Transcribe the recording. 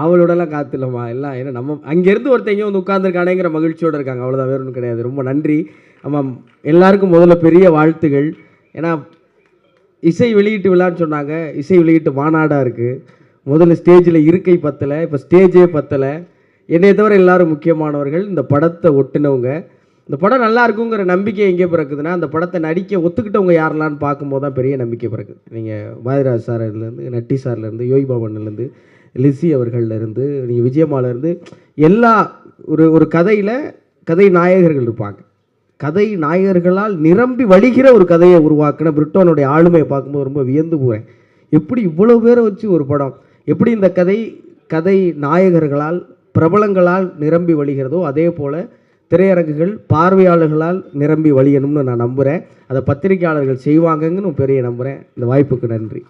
அவளோடலாம் காத்துலம்மா. எல்லாம் ஏன்னா நம்ம அங்கேருந்து ஒருத்தங்க வந்து உட்காந்துருக்கானேங்கிற மகிழ்ச்சியோடு இருக்காங்க. அவ்வளோதான் வேறு ஒன்றும் கிடையாது. ரொம்ப நன்றி. ஆமாம் எல்லாருக்கும் முதல்ல பெரிய வாழ்த்துகள். ஏன்னா இசை வெளியீட்டு விழான்னு சொன்னாங்க. இசை வெளியீட்டு மாநாடாக இருக்குது முதல்ல ஸ்டேஜில் இருக்கை பத்தலை இப்போ ஸ்டேஜே பத்தலை. என்னை தவிர எல்லாரும் முக்கியமானவர்கள். இந்த படத்தை ஒட்டினவங்க. இந்த படம் நல்லா இருக்குங்கிற நம்பிக்கை எங்கே பிறக்குதுன்னா அந்த படத்தை நடிக்க ஒத்துக்கிட்டவங்க யாரெல்லாம்னு பார்க்கும்போது தான் பெரிய நம்பிக்கை பிறக்குது. நீங்கள் பாதிராஜ் சார்லேருந்து நட்டி சார்லேருந்து யோகி பவன்லேருந்து லிஸி அவர்கள்லேருந்து நீங்கள் விஜயமாலேருந்து எல்லா ஒரு ஒரு கதையில் கதை நாயகர்கள் இருப்பாங்க. கதை நாயகர்களால் நிரம்பி வழிகிற ஒரு கதையை உருவாக்கின பிரிட்டோனுடைய ஆளுமையை பார்க்கும்போது ரொம்ப வியந்து போகிறேன் எப்படி இவ்வளோ பேரை வச்சு ஒரு படம் எப்படி இந்த கதை கதை நாயகர்களால் பிரபலங்களால் நிரம்பி வழிகிறதோ அதே போல் திரையரங்குகள் பார்வையாளர்களால் நிரம்பி வழியணும்னு நான் நம்புகிறேன் அதை பத்திரிகையாளர்கள் செய்வாங்கன்னு பெரிய நம்புகிறேன் இந்த வாய்ப்புக்கு நன்றி.